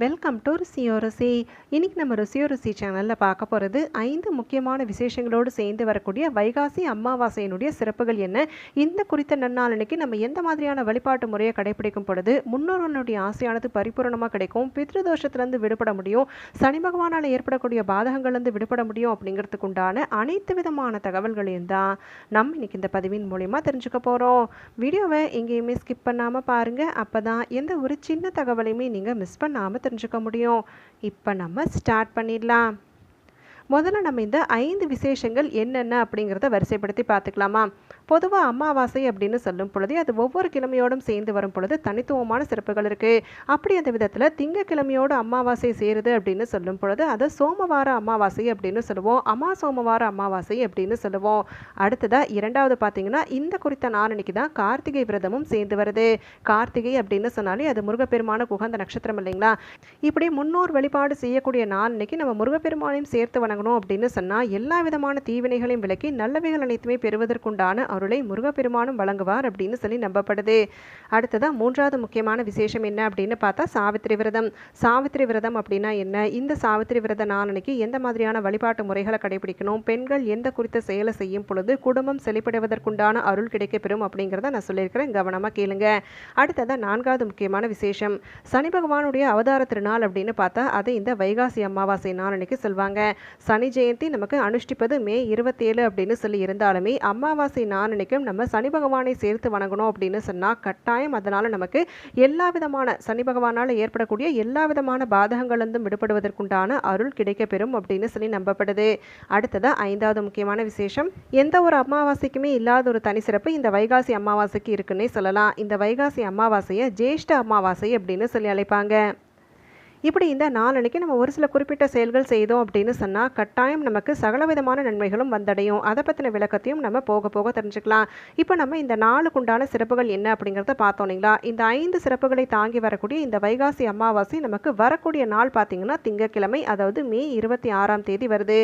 Welcome to ருசியோ ருசி. இன்னைக்கு நம்ம ருசியோ ருசி சேனலில் பார்க்க போகிறது ஐந்து முக்கியமான விசேஷங்களோடு சேர்ந்து வரக்கூடிய வைகாசி அமாவாசையினுடைய சிறப்புகள் என்ன? இந்த குறித்த நன்னாளனைக்கு நம்ம எந்த மாதிரியான வழிபாட்டு முறையை கடைபிடிக்கும் பொழுது முன்னோர்களுடைய ஆசையானது பரிபூரணமாக கிடைக்கும்? பித்ருதோஷத்திலேருந்து விடுபட முடியும். சனி பகவானால் ஏற்படக்கூடிய பாதகங்கள்லேருந்து விடுபட முடியும் அப்படிங்கிறதுக்கு உண்டான அனைத்து விதமான தகவல்களையும் தான் நம்ம இன்னைக்கு இந்த பதிவின் மூலயமா தெரிஞ்சுக்க போகிறோம் வீடியோவை எங்கேயுமே ஸ்கிப் பண்ணாமல் பாருங்கள் அப்போ தான் எந்த ஒரு சின்ன தகவலையுமே நீங்கள் மிஸ் பண்ணாமல் தெரிஞ்சுக்க முடியும். இப்போ நம்ம ஸ்டார்ட் பண்ணிடலாம். முதல்ல நம்ம இந்த ஐந்து விசேஷங்கள் என்னென்ன அப்படிங்கிறத வரிசைப்படுத்தி பார்த்துக்கலாமா? பொதுவாக அமாவாசை அப்படின்னு சொல்லும் பொழுது அது ஒவ்வொரு கிழமையோடும் சேர்ந்து வரும் பொழுது தனித்துவமான சிறப்புகள் இருக்குது அப்படி அந்த விதத்தில் திங்கக்கிழமையோடு அமாவாசை சேருது அப்படின்னு சொல்லும் பொழுது அதை சோமவார அமாவாசை அப்படின்னு சொல்லுவோம். அமா சோமவார அமாவாசை அப்படின்னு சொல்லுவோம். அடுத்ததாக இரண்டாவது பார்த்தீங்கன்னா இந்த குறித்த நாளன்னைக்கு தான் கார்த்திகை விரதமும் சேர்ந்து வருது. கார்த்திகை அப்படின்னு சொன்னாலே அது முருகப்பெருமான குகந்த நட்சத்திரம் இல்லைங்களா? இப்படி முன்னோர் வழிபாடு செய்யக்கூடிய நாள் இன்னைக்கு நம்ம முருகப்பெருமானையும் சேர்த்து வணங்கணும் அப்படின்னு சொன்னால் எல்லா விதமான தீவினைகளையும் விலக்கி நல்லவைகள் அனைத்துமே பெறுவதற்குண்டான அருளை முருகப்பெருமானும் வழங்குவார் அப்படின்னு சொல்லி நம்பப்படுது. அடுத்ததாக மூன்றாவது முக்கியமான விசேஷம் என்ன அப்படின்னு பார்த்தா சாவித்திரி விரதம். சாவித்திரி விரதம் அப்படின்னா என்ன? இந்த சாவித்திரி விரத நாளனைக்கு எந்த மாதிரியான வழிபாட்டு முறைகளை கடைபிடிக்கணும்? பெண்கள் எந்த குறித்த செயலை செய்யும் பொழுது குடும்பம் செழிப்படைவதற்குண்டான அருள் கிடைக்கப்பெறும் அப்படிங்கிறத நான் சொல்லியிருக்கிறேன். கவனமாக கேளுங்க. அடுத்ததாக நான்காவது முக்கியமான விசேஷம். சனி பகவானுடைய அவதார திருநாள் அப்படின்னு பார்த்தா அதை இந்த வைகாசி அமாவாசை நாளனைக்கு சொல்வாங்க. சனி ஜெயந்தி நமக்கு அனுஷ்டிப்பது மே இருபத்தேழு அப்படின்னு சொல்லி இருந்தாலுமே அமாவாசை நாள் நாளனைக்கும் நம்ம சனி பகவானை சேர்த்து வணங்கணும் அப்படின்னு சொன்னால் கட்டாயம் அதனால் நமக்கு எல்லா விதமான சனி பகவானால் ஏற்படக்கூடிய எல்லா விதமான பாதகங்களிலிருந்தும் விடுபடுவதற்குண்டான அருள் கிடைக்கப்பெறும் அப்படின்னு சொல்லி நம்பப்படுது. அடுத்ததாக ஐந்தாவது முக்கியமான விசேஷம். எந்த ஒரு அமாவாசைக்குமே இல்லாத ஒரு தனி சிறப்பு இந்த வைகாசி அமாவாசைக்கு இருக்குன்னே சொல்லலாம். இந்த வைகாசி அமாவாசையை ஜேஷ்ட அமாவாசை அப்படின்னு சொல்லி அழைப்பாங்க. இப்படி இந்த நாளனைக்கு நம்ம ஒரு சில குறிப்பிட்ட செயல்கள் செய்தோம் அப்படின்னு சொன்னால் கட்டாயம் நமக்கு சகலவிதமான நன்மைகளும் வந்தடையும். அதை பற்றின விளக்கத்தையும் நம்ம போக போக தெரிஞ்சுக்கலாம். இப்போ நம்ம இந்த நாளுக்குண்டான சிறப்புகள் என்ன அப்படிங்கிறத பார்த்தோம் இல்லைங்களா? இந்த ஐந்து சிறப்புகளை தாங்கி வரக்கூடிய இந்த வைகாசி அமாவாசை நமக்கு வரக்கூடிய நாள் பார்த்தீங்கன்னா திங்கட்கிழமை அதாவது மே இருபத்தி ஆறாம் தேதி வருது.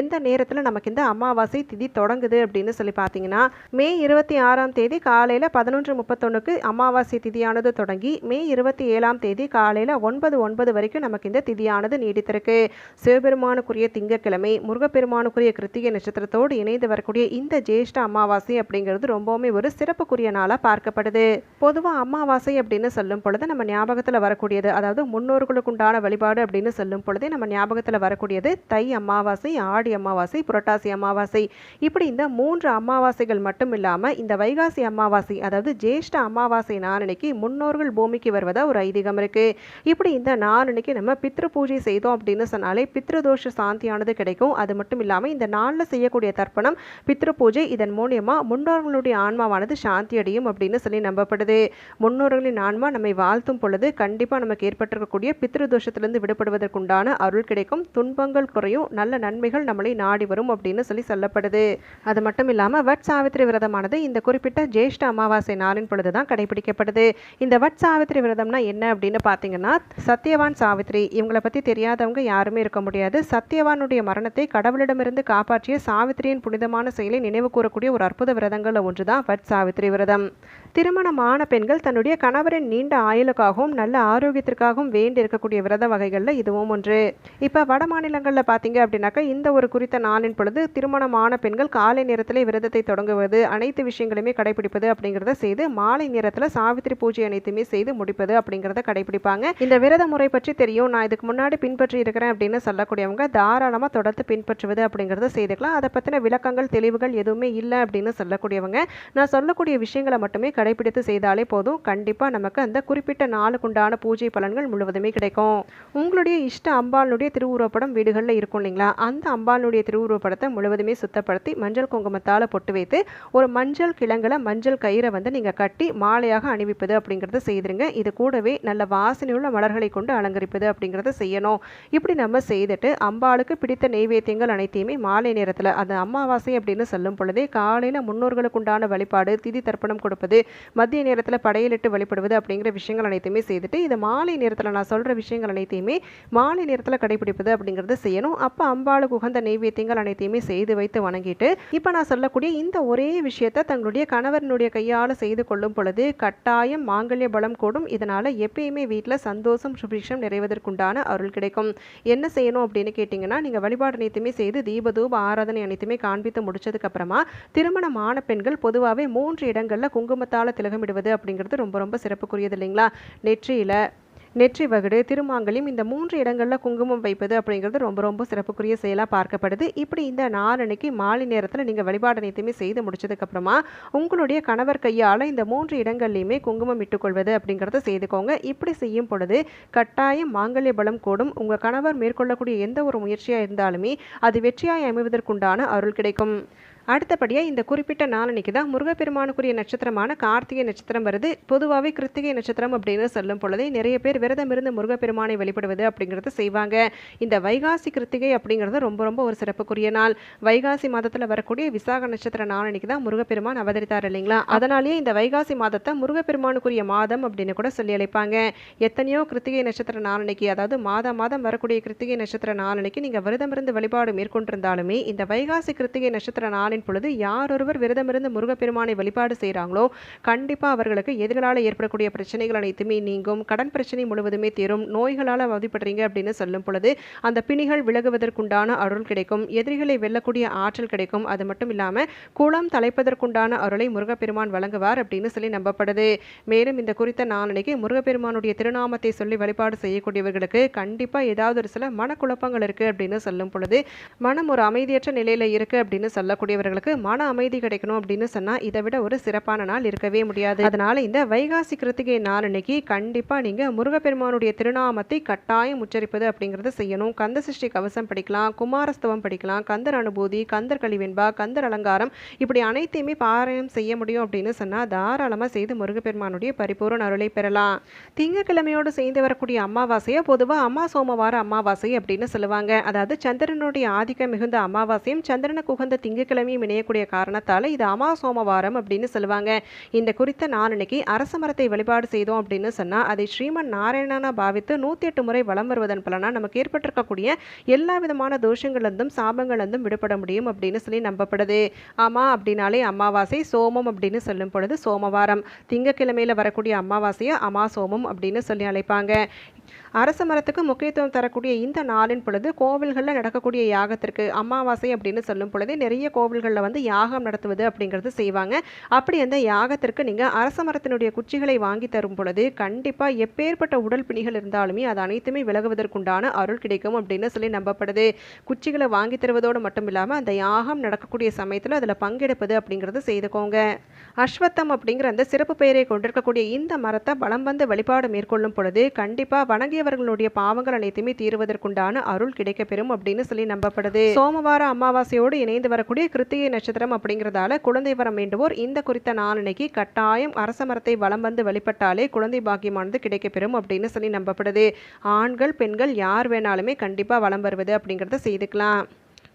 எந்த நேரத்தில் நமக்கு இந்த அமாவாசை திதி தொடங்குது அப்படின்னு சொல்லி பார்த்தீங்கன்னா மே இருபத்தி ஆறாம் தேதி காலையில் பதினொன்று முப்பத்தொன்னுக்கு அமாவாசை திதியானது தொடங்கி மே இருபத்தி ஏழாம் தேதி காலையில் ஒன்பது ஒன்பது வரை வரைக்கும் நமக்கு இந்த திதியானது நீடித்திருக்கு. சிவபெருமானுக்குரிய திங்கக்கிழமை முருகப்பெருமானுக்குரிய கிருத்திகை நட்சத்திரத்தோடு இணைந்து வரக்கூடிய இந்த ஜேஷ்ட அமாவாசை அப்படிங்கிறது ரொம்பவுமே ஒரு சிறப்புக்குரிய நாளாக பார்க்கப்படுது. பொதுவாக அமாவாசை அப்படின்னு சொல்லும் பொழுது நம்ம ஞாபகத்தில் வரக்கூடியது அதாவது முன்னோர்களுக்கு உண்டான வழிபாடு அப்படின்னு சொல்லும் பொழுதே நம்ம ஞாபகத்தில் வரக்கூடியது தை அமாவாசை ஆடி அமாவாசை புரட்டாசி அமாவாசை. இப்படி இந்த மூன்று அமாவாசைகள் மட்டும் இல்லாமல் இந்த வைகாசி அமாவாசை அதாவது ஜேஷ்ட அமாவாசை நாளனைக்கு முன்னோர்கள் பூமிக்கு வருவதா ஒரு ஐதீகம் இருக்கு. இப்படி இந்த நாலு அன்னைக்கு நம்ம பித்ரு பூஜை செய்தோம் அப்படின்னு சொன்னாலே பித்ருதோஷ சாந்தியானது கிடைக்கும். அது மட்டும் இல்லாமல் இந்த நாளில் செய்யக்கூடிய தர்ப்பணம் பித்ரு பூஜை இதன் மூலியமாக முன்னோர்களுடைய ஆன்மாவானது சாந்தி அடையும் அப்படின்னு சொல்லி நம்பப்படுது. முன்னோர்களின் ஆன்மா நம்மை வாழ்த்தும் பொழுது கண்டிப்பாக நமக்கு ஏற்பட்டிருக்கக்கூடிய பித்ருதோஷத்திலிருந்து விடுபடுவதற்குண்டான அருள் கிடைக்கும். துன்பங்கள் குறையும். நல்ல நன்மைகள் நம்மளை நாடி வரும் அப்படின்னு சொல்லி சொல்லப்படுது. அது மட்டும் இல்லாமல் வட் சாவித்திரி விரதமானது இந்த குறிப்பிட்ட ஜேஷ்ட அமாவாசை நாளின் பொழுது தான் கடைபிடிக்கப்படுது. இந்த வட் சாவித்திரி விரதம்னா என்ன அப்படின்னு பார்த்தீங்கன்னா சத்தியவான் சாவித்ரி இவங்களை பற்றி தெரியாதவங்க யாருமே இருக்க முடியாது. சத்யவானுடைய மரணத்தை கடவுளிடமிருந்து காப்பாற்றிய சாவித்திரியின் புனிதமான செயலை நினைவு கூறக்கூடிய ஒரு அற்புத விரதங்களில் ஒன்று தான் வட் சாவித்ரி விரதம். திருமணமான பெண்கள் தன்னுடைய கணவரின் நீண்ட ஆயுளுக்காகவும் நல்ல ஆரோக்கியத்திற்காகவும் வேண்டி இருக்கக்கூடிய விரத வகைகளில் இதுவும் ஒன்று. இப்போ வட மாநிலங்களில் பார்த்தீங்க அப்படின்னாக்கா இந்த ஒரு குறித்த நாளின் பொழுது திருமணமான பெண்கள் காலை நேரத்தில் விரதத்தை தொடங்குவது அனைத்து விஷயங்களையுமே கடைபிடிப்பது அப்படிங்கிறத செய்து மாலை நேரத்தில் சாவித்திரி பூஜை அனைத்துமே செய்து முடிப்பது அப்படிங்கிறத கடைபிடிப்பாங்க. இந்த விரத முறை பற்றி தெரியும். நான் இதுக்கு முன்னாடி பின்பற்றி இருக்கிறேன் அப்படின்னு சொல்லக்கூடியவங்க தாராளமாக தொடர்ந்து பின்பற்றுவது அப்படிங்கிறத செய்துக்கலாம். அதை பற்றின விளக்கங்கள் தெளிவுகள் எதுவுமே இல்லை அப்படின்னு சொல்லக்கூடியவங்க நான் சொல்லக்கூடிய விஷயங்களை மட்டுமே கடைபிடித்து செய்தாலே போதும். கண்டிப்பாக நமக்கு அந்த குறிப்பிட்ட நாளுக்குண்டான பூஜை பலன்கள் முழுவதுமே கிடைக்கும். உங்களுடைய இஷ்ட அம்பாளுடைய திருவுருவப்படம் வீடுகளில் இருக்கும் இல்லைங்களா? அந்த அம்பாளுடைய திருவுருவப்படத்தை முழுவதுமே சுத்தப்படுத்தி மஞ்சள் குங்குமத்தால் பொட்டு வைத்து ஒரு மஞ்சள் கிழங்குல மஞ்சள் கயிறை வந்து நீங்கள் கட்டி மாலையாக அணிவிப்பது அப்படிங்கிறத செய்திருங்க. இது கூடவே நல்ல வாசனையுள்ள மலர்களை கொண்டு அலங்கரிப்பது அப்படிங்கிறத செய்யணும். இப்படி நம்ம செய்துட்டு அம்பாளுக்கு பிடித்த நெய்வேத்தியங்கள் அனைத்தையுமே மாலை நேரத்தில் அந்த அமாவாசை அப்படின்னு சொல்லும் பொழுதே காலையில் முன்னோர்களுக்கு உண்டான வழிபாடு திதி தர்ப்பணம் கொடுப்பது மதிய நேரத்தில் படையலிட்டு வழிபடுவது அப்படிங்கிற விஷயங்கள் அனைத்தையுமே செய்துட்டு இதை மாலை நேரத்தில் நான் சொல்கிற விஷயங்கள் அனைத்தையுமே மாலை நேரத்தில் கடைபிடிப்பது அப்படிங்கிறத செய்யணும். அப்போ அம்பாளுக்கு உகந்த நெய்வேத்தியங்கள் அனைத்தையுமே செய்து வைத்து வணங்கிட்டு இப்போ நான் சொல்லக்கூடிய இந்த ஒரே விஷயத்தை தங்களுடைய கணவரனுடைய கையால் செய்து கொள்ளும் பொழுது கட்டாயம் மாங்கல்ய பலம் கூடும். இதனால் எப்பயுமே வீட்டில் சந்தோஷம் சுபிக்ஷம் நிறைவதற்குண்டான அருள் கிடைக்கும். என்ன செய்யணும் அப்படின்னு கேட்டிங்கன்னா நீங்கள் வழிபாடு அனைத்துமே செய்து தீபதூப ஆராதனை அனைத்துமே காண்பித்து முடிச்சதுக்கு அப்புறமா திருமணமான பெண்கள் பொதுவாகவே மூன்று இடங்களில் குங்குமத்தால் திலகமிடுவது அப்படிங்கிறது ரொம்ப ரொம்ப சிறப்புக்குரியது இல்லைங்களா? நெற்றியில் நெற்றி வகுடு திருமாங்கல்யம் இந்த மூன்று இடங்களில் குங்குமம் வைப்பது அப்படிங்கிறது ரொம்ப ரொம்ப சிறப்புக்குரிய செயலாக பார்க்கப்படுது. இப்படி இந்த நாலனைக்கு மாலை நேரத்தில் நீங்கள் வழிபாடு அனைத்துமே செய்து முடிச்சதுக்கப்புறமா உங்களுடைய கணவர் கையால் இந்த மூன்று இடங்கள்லையுமே குங்குமம் இட்டுக்கொள்வது அப்படிங்கிறத செய்துக்கோங்க. இப்படி செய்யும் பொழுது கட்டாயம் மாங்கல்ய பலம் கூடும். உங்கள் கணவர் மேற்கொள்ளக்கூடிய எந்த ஒரு முயற்சியாக இருந்தாலுமே அது வெற்றியாய் அமைவதற்குண்டான அருள் கிடைக்கும். அடுத்தபடியாக இந்த குறிப்பிட்ட நாளன்னைக்கு தான் முருகப்பெருமானுக்குரிய நட்சத்திரமான கார்த்திகை நட்சத்திரம் வருது. பொதுவாகவே கிருத்திகை நட்சத்திரம் அப்படின்னு சொல்லும் பொழுதே நிறைய பேர் விரதம் இருந்து முருகப்பெருமானை வெளிப்படுவது அப்படிங்கிறத செய்வாங்க. இந்த வைகாசி கிருத்திகை அப்படிங்கிறது ரொம்ப ரொம்ப ஒரு சிறப்புக்குரிய நாள். வைகாசி மாதத்தில் வரக்கூடிய விசாக நட்சத்திர நாளன்னைக்கு தான் முருகப்பெருமான் அவதரித்தார் இல்லைங்களா? அதனாலேயே இந்த வைகாசி மாதத்தை முருகப்பெருமானுக்குரிய மாதம் அப்படின்னு கூட சொல்லி அழைப்பாங்க. எத்தனையோ கிருத்திகை நட்சத்திர நாளன்னைக்கு அதாவது மாதம் மாதம் வரக்கூடிய கிருத்திகை நட்சத்திர நாளன்னைக்கு நீங்கள் விரதம் இருந்து வழிபாடு மேற்கொண்டிருந்தாலுமே இந்த வைகாசி கிருத்திகை நட்சத்திர நாளின் பொழுது யாரொருவர் விரதமிருந்து முருகப்பெருமானை வழிபாடு செய்கிறாங்களோ கண்டிப்பாக அவர்களுக்கு எதிர்களால் ஏற்படக்கூடிய பிரச்சனைகள் அனைத்துமே நீங்கும். கடன் பிரச்சனை முழுவதுமே தீரும். நோய்களால் அவதிப்படுறீங்க அப்படின்னு சொல்லும் பொழுது அந்த பிணிகள் விலகுவதற்குண்டான அருள் கிடைக்கும். எதிரிகளை வெல்லக்கூடிய ஆற்றல் கிடைக்கும். அது மட்டும் இல்லாமல் குளம் தலைப்பதற்குண்டான அருளை முருகப்பெருமான் வழங்குவார் அப்படின்னு சொல்லி நம்பப்படுது. மேலும் இந்த குறித்த நாளனைக்கு முருகப்பெருமானுடைய திருநாமத்தை சொல்லி வழிபாடு செய்யக்கூடியவர்களுக்கு கண்டிப்பாக ஏதாவது ஒரு சில மனக்குழப்பங்கள் இருக்குது அப்படின்னு சொல்லும் பொழுது மனம் ஒரு அமைதியற்ற நிலையில் இருக்குது அப்படின்னு அவர்களுக்கு மன அமைதி கிடைக்கணும் அப்படின்னு சொன்னால் இதை விட ஒரு சிறப்பான நாள் இருக்கவே முடியாது. அதனால இந்த வைகாசி கிருத்திகை நாள் அன்னைக்கு கண்டிப்பாக நீங்கள் முருகப்பெருமானுடைய திருநாமத்தை கட்டாயம் உச்சரிப்பது அப்படிங்கிறத செய்யணும். கந்த சிருஷ்டி கவசம் படிக்கலாம் குமாரஸ்தவம் படிக்கலாம் கந்தர் அனுபூதி கந்தர் கழிவெண்பா கந்தர் அலங்காரம் இப்படி அனைத்தையுமே பாராயணம் செய்ய முடியும் அப்படின்னு சொன்னால் தாராளமாக செய்து முருகப்பெருமானுடைய பரிபூர்ண அருளை பெறலாம். திங்கக்கிழமையோடு சேர்ந்து வரக்கூடிய அமாவாசையை பொதுவாக அம்மா சோமவார அமாவாசை அப்படின்னு சொல்லுவாங்க. அதாவது சந்திரனுடைய ஆதிக்கம் மிகுந்த அமாவாசையும் சந்திரனுக்கு உகந்த திங்கக்கிழமையும் இணையக்கூடிய காரணத்தால் இது அமா சோமவாரம் அப்படின்னு சொல்லுவாங்க. இந்த குறித்த நாளன்னைக்கு அரச மரத்தை வழிபாடு செய்தோம் அப்படின்னு சொன்னால் அதை ஸ்ரீமன் நாராயணனா பாவித்து நூற்றி எட்டு முறை வலம் வருவதன் பலனாக நமக்கு ஏற்பட்டிருக்கக்கூடிய எல்லா விதமான தோஷங்கள்லேருந்தும் சாபங்கள்லேருந்தும் விடுபட முடியும் அப்படின்னு சொல்லி நம்பப்படுது. ஆமா அப்படின்னாலே அமாவாசை சோமம் அப்படின்னு சொல்லும் பொழுது சோமவாரம். திங்கக்கிழமையில் வரக்கூடிய அமாவாசையை அமா சோமம் அப்படின்னு சொல்லி அழைப்பாங்க. அரச மரத்துக்கு முக்கியத்துவம் தரக்கூடிய இந்த நாளின் பொழுது கோவில்களில் நடக்கக்கூடிய யாகத்திற்கு அமாவாசை அப்படின்னு சொல்லும் பொழுது நிறைய கோவில்கள் கோவில்களில் வந்து யாகம் நடத்துவது அப்படிங்கிறது செய்வாங்க. அப்படி அந்த யாகத்திற்கு நீங்கள் அரச மரத்தினுடைய குச்சிகளை வாங்கி தரும் பொழுது கண்டிப்பாக எப்பேற்பட்ட உடல் பிணிகள் இருந்தாலுமே அது அனைத்துமே விலகுவதற்குண்டான அருள் கிடைக்கும் அப்படின்னு சொல்லி நம்பப்படுது. குச்சிகளை வாங்கி தருவதோடு மட்டும் இல்லாமல் அந்த யாகம் நடக்கக்கூடிய சமயத்தில் அதில் பங்கெடுப்பது அப்படிங்கிறது செய்துக்கோங்க. அஸ்வத்தம் அப்படிங்கிற அந்த சிறப்பு பெயரை கொண்டிருக்கக்கூடிய இந்த மரத்தை பலம் வந்து வழிபாடு மேற்கொள்ளும் பொழுது கண்டிப்பாக வணங்கியவர்களுடைய பாவங்கள் அனைத்துமே தீருவதற்குண்டான அருள் கிடைக்கப்பெறும் அப்படின்னு சொல்லி நம்பப்படுது. சோமவார அமாவாசையோடு இணைந்து வரக்கூடிய கிருத்திகை நட்சத்திரம் அப்படிங்கிறதால குழந்தை வரம் வேண்டுவோர் இந்த குறித்த நாளனைக்கு கட்டாயம் அரச மரத்தை வலம் வந்து வழிபட்டாலே குழந்தை பாக்கியமானது கிடைக்கப்பெறும் அப்படின்னு சொல்லி நம்பப்படுது. ஆண்கள் பெண்கள் யார் வேணாலுமே கண்டிப்பாக வலம் வருவது அப்படிங்கிறத செய்துக்கலாம்.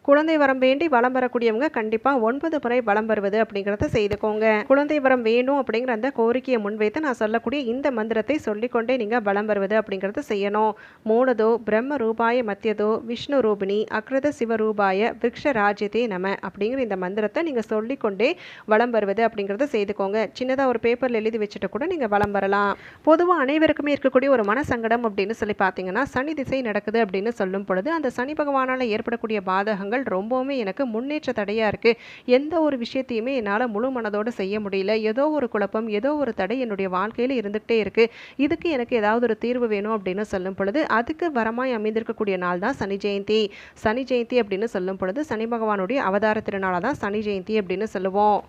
குழந்தை வரம் வேண்டி வளம் வரக்கூடியவங்க கண்டிப்பாக ஒன்பது முறை வலம் வருவது அப்படிங்கிறத செய்துக்கோங்க. குழந்தை வரம் வேணும் அப்படிங்கிற அந்த கோரிக்கையை முன்வைத்து நான் சொல்லக்கூடிய இந்த மந்திரத்தை சொல்லிக்கொண்டே நீங்கள் வலம் வருவது அப்படிங்கிறத செய்யணும். மூலதோ பிரம்ம ரூபாய மத்தியதோ விஷ்ணு ரூபிணி அக்ரத சிவரூபாய விக்ஷ ராஜ்யத்தே நம அப்படிங்கிற இந்த மந்திரத்தை நீங்கள் சொல்லிக்கொண்டே வலம் வருவது அப்படிங்கிறத செய்துக்கோங்க. சின்னதாக ஒரு பேப்பரில் எழுதி வச்சுட்டு கூட நீங்கள் வலம் வரலாம். பொதுவாக அனைவருக்குமே இருக்கக்கூடிய ஒரு மன சங்கடம் அப்படின்னு சொல்லி பார்த்தீங்கன்னா சனி திசை நடக்குது அப்படின்னு சொல்லும் பொழுது அந்த சனி பகவானால் ஏற்படக்கூடிய பாதகங்கள் ரொம்பவுமே எனக்கு முன்னேற்ற தடையாக இருக்குது எந்த ஒரு விஷயத்தையுமே என்னால் முழு மனதோடு செய்ய முடியல. ஏதோ ஒரு குழப்பம் ஏதோ ஒரு தடை என்னுடைய வாழ்க்கையில் இருந்துகிட்டே இருக்குது இதுக்கு எனக்கு ஏதாவது ஒரு தீர்வு வேணும் அப்படின்னு சொல்லும் பொழுது அதுக்கு வரமாய் அமைந்திருக்கக்கூடிய நாள் தான் சனி ஜெயந்தி. சனி ஜெயந்தி அப்படின்னு சொல்லும் பொழுது சனி பகவானுடைய அவதார திருநாளாக தான் சனி ஜெயந்தி அப்படின்னு சொல்லுவோம்.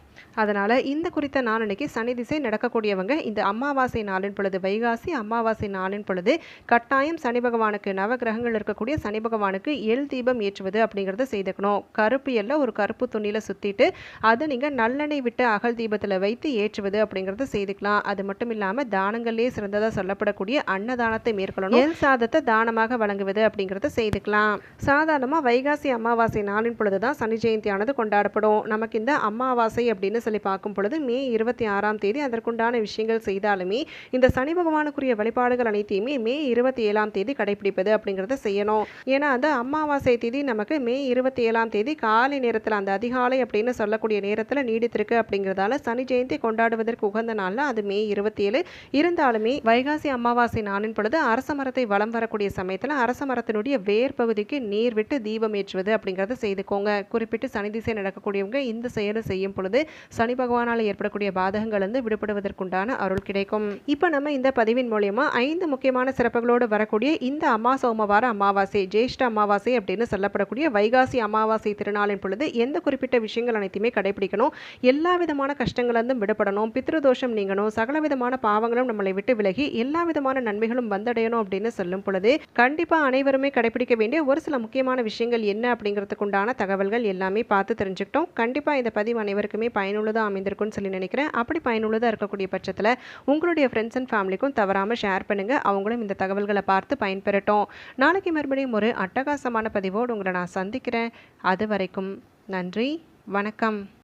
அதனால் இந்த குறித்த நாளன்னைக்கு சனி திசை நடக்கக்கூடியவங்க இந்த அமாவாசை நாளின் பொழுது வைகாசி அமாவாசை நாளின் பொழுது கட்டாயம் சனி பகவானுக்கு நவ கிரகங்கள் இருக்கக்கூடிய சனி பகவானுக்கு எள் தீபம் ஏற்றுவது அப்படிங்கிறத செய்துக்கணும். கருப்பு எல்ல ஒரு கருப்பு துணியில் சுற்றிட்டு அதை நீங்கள் நல்லெண்ணெய் விட்டு அகல் தீபத்தில் வைத்து ஏற்றுவது அப்படிங்கிறத செய்துக்கலாம். அது மட்டும் இல்லாமல் தானங்கள்லேயே சிறந்ததாக சொல்லப்படக்கூடிய அன்னதானத்தை மேற்கொள்ளணும். எல் சாதத்தை தானமாக வழங்குவது அப்படிங்கிறத செய்துக்கலாம். சாதாரணமாக வைகாசி அமாவாசை நாளின் பொழுது தான் சனி ஜெயந்தியானது கொண்டாடப்படும். நமக்கு இந்த அமாவாசை அப்படின்னு அப்படின்னு சொல்லி பார்க்கும் பொழுது மே இருபத்தி ஆறாம் தேதி அதற்குண்டான விஷயங்கள் செய்தாலுமே இந்த சனி பகவானுக்குரிய வழிபாடுகள் அனைத்தையுமே மே இருபத்தி ஏழாம் தேதி கடைபிடிப்பது அப்படிங்கிறத செய்யணும். ஏன்னா அந்த அமாவாசை தேதி நமக்கு மே இருபத்தி ஏழாம் தேதி காலை நேரத்தில் அந்த அதிகாலை அப்படின்னு சொல்லக்கூடிய நேரத்தில் நீடித்திருக்கு அப்படிங்கிறதால சனி ஜெயந்தி கொண்டாடுவதற்கு உகந்த நாளில் அது மே இருபத்தி ஏழு. இருந்தாலுமே வைகாசி அமாவாசை நாளின் பொழுது அரச மரத்தை வளம் வரக்கூடிய சமயத்தில் அரச மரத்தினுடைய வேர் பகுதிக்கு நீர் விட்டு தீபம் ஏற்றுவது அப்படிங்கிறத செய்துக்கோங்க. குறிப்பிட்டு சனி திசை நடக்கக்கூடியவங்க இந்த செயலை செய்யும் பொழுது சனி பகவானால் ஏற்படக்கூடிய பாதகங்கள் வந்து விடுபடுவதற்குண்டான அருள் கிடைக்கும். இப்போ நம்ம இந்த பதிவின் மூலயமா ஐந்து முக்கியமான சிறப்புகளோடு வரக்கூடிய இந்த அம்மா சோமவார அமாவாசை ஜேஷ்ட அமாவாசை அப்படின்னு சொல்லப்படக்கூடிய வைகாசி அமாவாசை திருநாளின் பொழுது எந்த குறிப்பிட்ட விஷயங்கள் அனைத்துமே கடைபிடிக்கணும் எல்லா விதமான கஷ்டங்களிலிருந்தும் விடுபடணும். பித்ருதோஷம் நீங்கணும். சகல விதமான பாவங்களும் நம்மளை விட்டு விலகி எல்லா விதமான நன்மைகளும் வந்தடையணும் அப்படின்னு சொல்லும் பொழுது கண்டிப்பாக அனைவருமே கடைபிடிக்க வேண்டிய ஒரு சில முக்கியமான விஷயங்கள் என்ன அப்படிங்கிறதுக்குண்டான தகவல்கள் எல்லாமே பார்த்து தெரிஞ்சுக்கிட்டோம். கண்டிப்பாக இந்த பதிவு அனைவருக்குமே பயனுள்ளதாக அமைந்திருக்கும்னு சொல்லி நினைக்கிறேன். அப்படி பயனுள்ளதாக இருக்கக்கூடிய பட்சத்தில் உங்களுடைய ஃப்ரெண்ட்ஸ் அண்ட் ஃபேமிலிக்கும் தவறாமல் ஷேர் பண்ணுங்கள் அவங்களும் இந்த தகவல்களை பார்த்து பயன்பெறட்டும். நாளைக்கு மறுபடியும் ஒரு அட்டகாசமான பதிவோடு உங்களை நான் சந்திக்கிறேன். அது வரைக்கும் நன்றி வணக்கம்.